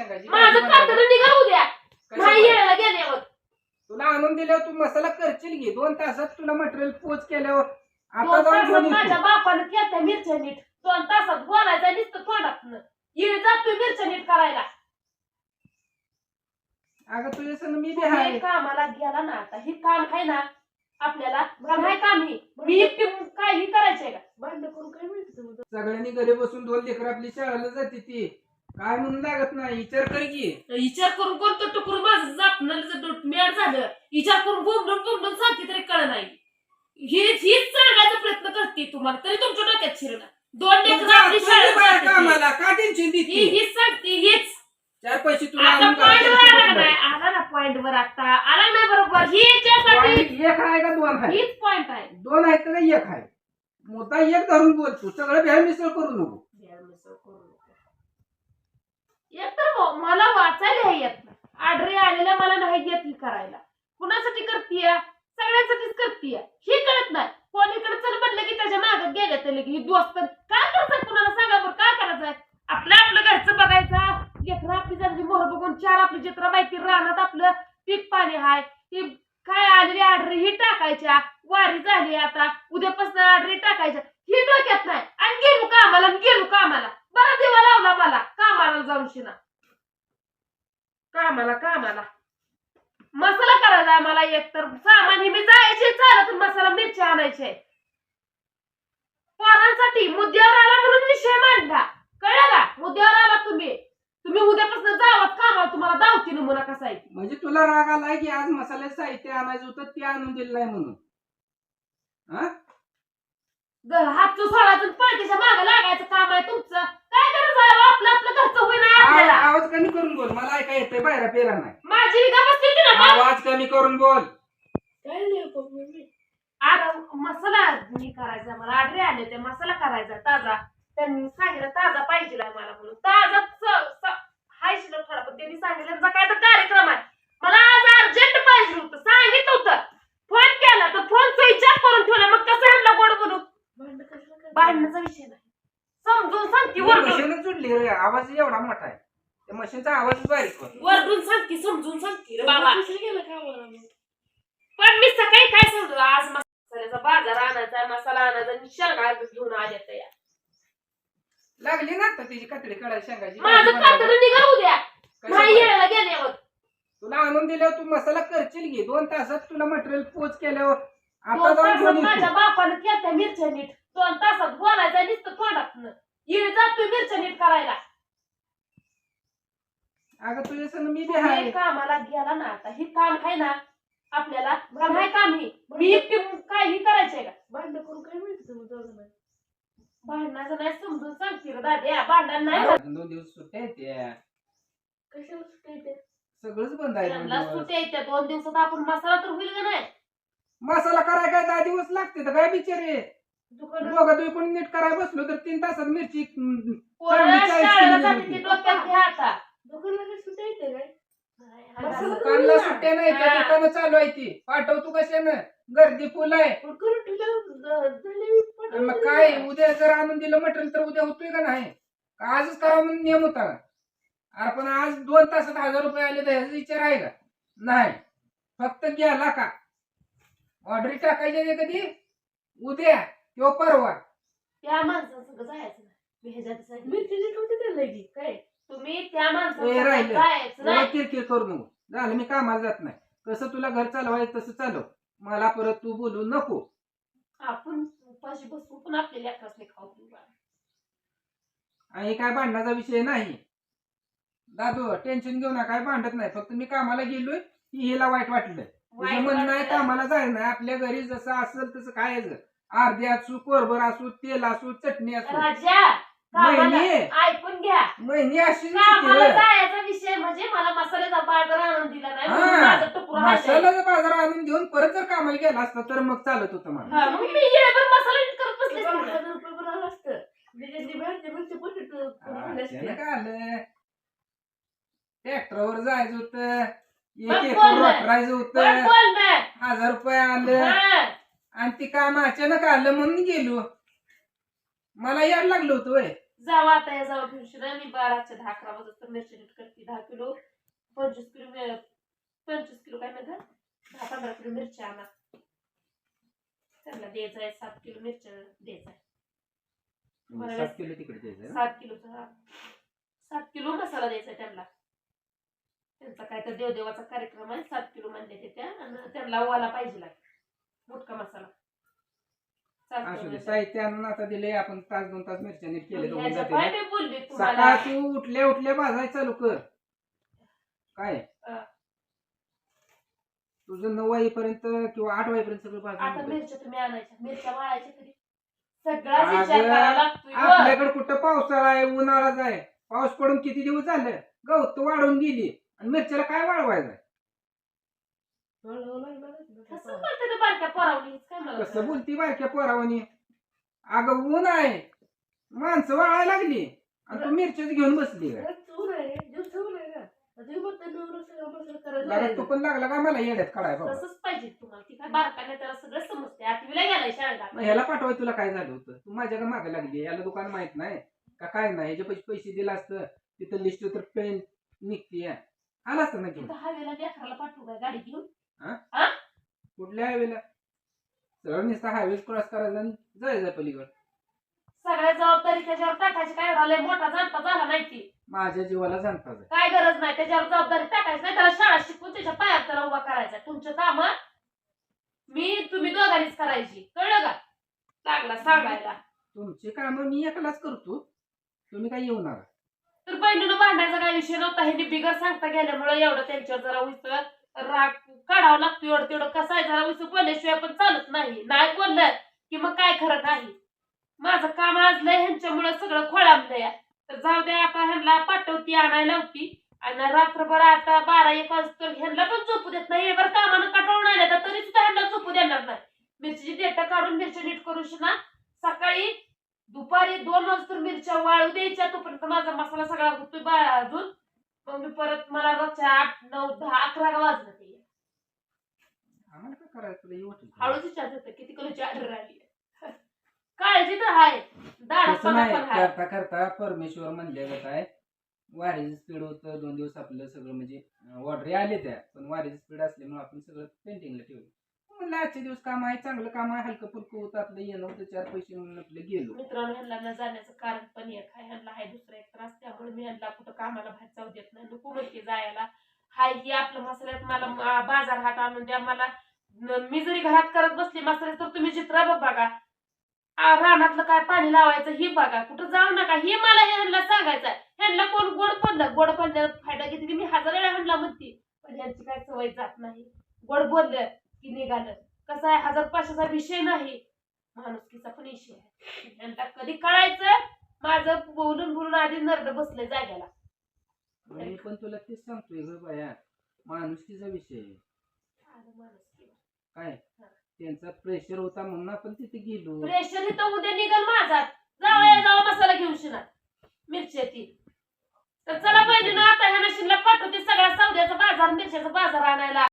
शेंगाची माझं भाजी कातर बनवायला. निघा उद्या. कशाला? नाही येण्याला गेल्यावर. तुला आणून दिल्यावर तू मसाला करशील घे दोन तासात तुला मटेरियल पोच केल्यावर. आता दोन जाऊन तासात घेऊन माझ्या. बापानं केल्या मिरच्या नीट. दोन तासात बोलायचं नुसतं तोंडात येणे जातोय मिरच्या नीट करायला. अगं तुझ्या संग मी बी हे आहे कामाला गेला ना आता हे काम आहे ना आपल्याला काम आहे काम हे मी एकटी काय ही करायचंय का? भांडण करून काय मिळतं? सगळ्यांनी घरी बसून दोन लेकर आपली शाळेला जाते ती. काय म्हणून लागत नाही विचार कर की. विचार करून कोणतं टुकून माझं जापणार मेळ झालं विचार करून बोंबडून बोंबडून सांगते तरी कळ नाही. हे हीच सांगायचा प्रयत्न करते तुम्हाला तरी तुमच्या डोक्यात शिरणार दोन लेकरं आपली शाळेत बाया जातात ती. कामाला का टेन्शन ही देते हीच सांगते हीच. चार पैसे तुला आता आणून पॉइंट वर आला का घालते. नाही आला ना पॉइंट वर आता. आला नाही बरोबर. ही याच्यासाठी एक आहे का दोन आहे? हीच पॉइंट आहे. दोन आहेत का एक आहे? मुद्दा एक धरून बोल तू. सगळं भेळ मिसळ करू नको. एक तर हो, मला वाचायला येत. नाही आडरे आलेल्या मला नाही येत ही करायला. कुणासाठी करतीय? सगळ्यांसाठीच करतीय. हे कळत नाही. कोणीकडे चल म्हणलं की त्याच्यामागे गेले ते लगे ही दोस्त काय करायचं कुणाला सांगा बरं? काय करायचंय? आपलं आपलं घरचं बघायचं. लेकरं आपली जरा मोहर बघून चार आपली जत्रा माहिती रानात आपलं पीक पाणी हाय. ही काय आलेली आडरी ही टाकायच्या. वारी झाली आता. उद्यापासून आडरी टाकायच्या. ही डोक्यात नाही. आणि गेलो कामाला आणि गेलो कामाला. बरा देवा लावला मला कामाला जाऊन शिना. कामाला कामाला. मसाला करायचा मला एक तर. सामान हे मी जायचे चालत मसाला मिरची आणायचे पोरांसाठी मुद्द्यावर आला म्हणून विषय मांडला. कळलं का? मुद्द्यावर आला तुम्ही. तुम्ही उद्यापासून जावत कामाला तुम्हाला दावती नमुना कसा आहे. म्हणजे तुला राग आलाय की आज मसाल्याचं साहित्य आणायचं होतं ते आणून दिलं नाही म्हणून? हा? ग- हात सोडायचं पळतीच्या मागे लागायचं काम आहे तुमचं. आपलं आपलं घरचं होईना आपल्याला. आवाज कमी करून बोल मला ऐका येतंय बाहेर पेरा नाही. माझी बसली होती ना मग. आवाज कमी करून बोल. काय नाही. आता मसाला मी करायचा मला आडरे आले ते मसाला करायचा ताजा. त्यांनी सांगितलं ताजा पाहिजे मला म्हणून. ताजा स- स- हाय शिल्लक थोडा पण त्यांनी सांगितलं त्यांचा काय तर कार्यक्रम आहे. मला आज अर्जंट पाहिजे होतं सांगितलं होतं. फोन केला तर फोन स्विच ऑफ करून ठेवला मग कसं ह्यांना गोड बोलू? भांडण कशाला करता? भांडण्याचा विषय नाही. समजून सांगते वरडून मशीनच जुडली रे आवाज एवढा मोठा आहे. त्या मशीनचा आवाज बारीक होतो वरडून सांगते समजून सांगते रे बाबा. गेलं? पण मी सकाळी काय सांगतो आज मसाल्याचा बाजार आणायचा मसाला आणायचा आणि शेंगा घेऊन आल्या तया लागली ना आता तिची कातडी काढायची शेंगाची? माझं बनवायला. निघा उद्या कशाला? नाही गेल्यावर तुला आणून दिल्यावर तू मसाला करशील घे दोन तासात तुला मटेरियल पोच केल्यावर. आता दोन जाऊन तासात घेऊन माझ्या येतो. बापानं केल्या मिरच्या नीट दोन तासात बोलायचं नुसतं तोंडात येणे जातोय मिरच्या नीट करायला अगं तुझ्या संग मी बी हे आहे कामाला गेला ना आता हे काम आहे ना आपल्याला काम आहे काम हे मी एकटी काय ही करायचंय का भांडण करून काय मिळतं दोघांना? भांडणाचं नाही समजून सांगते रे दाद्या भांडण नाही अजून दोन दिवस सुट्ट्या आहेत त्या. कशाला सुट्टी येते? सगळंच बंद आहे दोन त्यांना दिवस. सुट्या येत्या दोन दिवसात आपण मसाला तर होईल का नाही मसाला करायला काय दहा दिवस लागते तर काय बिचारे दुकान दोघं तुम्ही कोणी नीट करायला बसलो तर तीन तासात मिरची हम्म, पोरं चाळीस शाळेला किलो जाते होती. ते डोक्यात घ्या आता. दोघांना काय सुट्टी येते काय? मसाला दुकानला सुट्ट्या नाही त्या हा. दुकानं चालू आहे ती. पाठवतो कशानं? गर्दी फुल आहे. झाले आणि मग काय उद्या जर आणून दिलं मटेरियल तर उद्या होतोय का नाही? का आजच करा म्हणून नियम होता? का अरे पण आज दोन तासात हजार रुपये आले तर ह्याचा विचार आहे का? नाही. फक्त गेला का? ऑर्डर टाकायचे ते कधी? उद्या. किंवा परवा. त्या माणसासंग जायचं नाही. मी ह्याच्यात. मिरची ठेवते त्याला की काय? तुम्ही त्या ए, माणसासंग राहिलं. जायचं एवढं नाही. किरकिर करू नको. झालं मी कामाला जात नाही. कसं तुला घर चालवायचं तसं चालव. मला परत तू बोलू नको. आपण उपाशी बसू पण आपल्या लेकरासने खाऊ पिऊ घालू. आणि काय भांडणाचा विषय नाही. दादू टेन्शन घेऊ नका. काय भांडत नाही. फक्त मी कामाला गेलोय की हिला वाईट वाटलं. तुझं वाईट म्हणणं आहे वाटलं. कामाला जायचं नाही. आपल्या घरी जसं असेल तसं खायचं अर्धी असू कोरभर असू तेल असू चटणी असू राजा कामाला महिने ऐकून घ्या महिने अशी कामाला नसते जायचा विषय म्हणजे मला मसाल्याचा बाजार आणून दिला नाही म्हणून हा. माझं टुकूर हायचं. मसाला बाजार आणून देऊन परत जर कामाला गेला असता तर मग चालत होतं मला हा, मग मी मसाला नीट करत बसले बारा असते. त्यानं काय आलं ट्रॅक्टरवर जायचं होतं एक मग एकर बोल ना. वापरायचं पण होतं बोल ना. हजार रुपये आलं हा. आणि ती काम अचानक आलं म्हणून गेलो. मला याड लागलं होतं वय. जावा आता या जावा घेऊन शिना मी बाराच्या दहा अकरा वाजता मिरची नीट करते. दहा किलो पंचवीस किलो पंचवीस किलो काय म्हणतात? दहा पंधरा किलो मिरच्या आणा. त्यांना द्यायचं आहे सात किलो मिरच्या द्यायचं आहे म्हणजे सात किलो तिकडे द्यायचं ना? सात किलोचा सात किलो मसाला द्यायचा त्यांना. त्यांचा काय तर देवदेवाचा कार्यक्रम आहे. सात किलो म्हणले ते त्या आणि त्यांना ओला पाहिजे लागे मोठा मसाला. असू साहित्य आणून आता दिले आपण तास दोन तास मिरच्या नीट केले तर होऊन ह्याच्या जाते पाय ना. मी बोलली तुम्हाला सकाळ तू उठल्या उठल्या भाजाय चालू कर. काय. तुझं नऊ वाजेपर्यंत किंवा आठ वाजेपर्यंत सगळं आता भाजून ठेव. मिरच्या तुम्ही आणायच्या मिरच्या वाळायच्या कधी सगळा अगं, विचार करावा लागतोय ग. आपल्याकडे कुठं पावसाळा आहे उन्हाळाच आहे. पाऊस पडून किती दिवस झालं? गवत वाढून गेली. आणि मिरच्याला काय वाढवायचं कसं बोलते बारक्या पोरावली हेच काय मला कसं कळलं. बोलती बारक्या पोरावानी? अगं ऊन आहे. माणसं वाळायला लागली. आणि तू मिरच्याच घेऊन बसली काय चूर आहे. जीव चूर आहे ना जीव मग त्यांना एवढं सगळं मसाला करायला लागत तू. पण लागला का मला येड्यात काढाय बाबा? तसंच पाहिजे तुम्हाला. ती काय बारकाने त्याला सगळं समजते आठवीला गेलाय शाळेला. मग ह्याला पाठवाय तुला काय झालं होतं? तू माझ्या का मागे लागली. याला दुकान माहीत नाही का काय नाही? ह्याच्या पैसे पैसे दिला असतं. तिथं लिस्ट तर पेन निघते आला असतं ना घेऊन? लेकराला पाठवू काय? गाडी घेऊन? कुठल्या हायवेला सरळ नुसता हायवे क्रॉस करायचा आणि जायचं पलीकडे. सगळ्या जबाबदारी त्याच्यावर टाकायची. काय एवढा लय मोठा जाणता झाला नाही ती माझ्या जीवाला सांगता जाय काय गरज नाही. त्याच्यावर जबाबदारी टाकायची नाही. त्याला शाळा शिकवून त्याच्या पायात त्याला उभा करायचा. तुमचं काम मी तुम्ही दोघांनीच करायची. कळलं का? लागला सांगायला. तुमची कामं मी एकलाच करतो. तुम्ही काय येऊ नका. तर बहिणीनं भांडायचा काय विषय नव्हता. हे बिगर सांगता गेल्यामुळे एवढं त्यांच्यावर जरा उच राग काढावं लागतो एवढं तेवढं. कसं आहे जरा उस बोलल्याशिवाय पण चालत नाही. नाही बोललं की मग काय खरं नाही. माझं काम आजलंय ह्यांच्यामुळं सगळं खोळांबलंय. तर जाऊ दे आता ह्यांना पाठवती आणायला होती आणि रात्रभर आता बारा एक वाजता ह्यांना पण झोपू देत नाही. बरं कामानं कटाळून आल्या तर तरी सुद्धा ह्यांना झोपू देणार नाही. मिरचीची देठं काढून मिरची नीट करू ना. सकाळी दुपारी दोन वाजता मिरच्या वाळू द्यायच्या तोपर्यंत माझा मसाला सगळा होतोय अजून मग मी परत मला रोजच्या आठ नऊ दहा अकरा वाजलं ते आम्हाला काय करायचं तुला येऊ वाटेल. हळूच विचारत होतं किती किलोची ऑर्डर आली काळजी तर आहे. तसं दाडपणा नाही. पण आहे. करता करता परमेश्वर म्हणले जात आहे वारीचं स्पीड होतं दोन दिवस आपलं सगळं म्हणजे ऑर्डर आले त्या पण वारीचं स्पीड असल्यामुळे आपण सगळं पेंटिंगला ठेवलं. म्हणलं आजचे दिवस काम आहे चांगलं काम आहे हलकं फुलकं होतं आपलं येणं होतं चार पैसे म्हणून आपलं गेलो. मित्रांनो ह्यांना न जाण्याचं कारण पण एक आहे ह्यांना आहे दुसरा एक त्रास त्यामुळे मी ह्यांना कुठं कामाला बाहेर जाऊ देत नाही. नको म्हणते जायला. हाय की आपलं मसाल्यात मला म- बाजार हाट आणून द्या मला मी जरी घरात करत बसली मसाले तर तुम्ही चित्र बघा रानातलं काय पाणी लावायचं ही बघा. कुठं जाऊ नका. हे मला ह्यांना सांगायचं ह्यांना कोण गोड पडलं? गोड पडल्यावर फायदा घेतली की मी हजार वेळा ह्यांना म्हणते पण ह्यांची काय सवय जात नाही. गोड बोललं की निघालं. कसं आहे? हजार पाचशेचा विषय नाही. माणुसकीचा पण विषय आहे. ह्यांना कधी कळायचं? माझं बोलून बोलून आधी नरड बसले जाग्याला. पण तुला तेच सांगतोय बाया. माणुसकीचा विषय आहे. काय? त्यांचा प्रेशर होता म्हणून आपण तिथे गेलो. प्रेशर इथं उद्या निघल माझा जावा जावा मसाला घेऊन शिना मिरची ती. तर चला बहिणीनं आता ह्या नशीनला पाठवते सगळ्या सौद्याचा बाजार मिरच्याचा बाजार आणायला.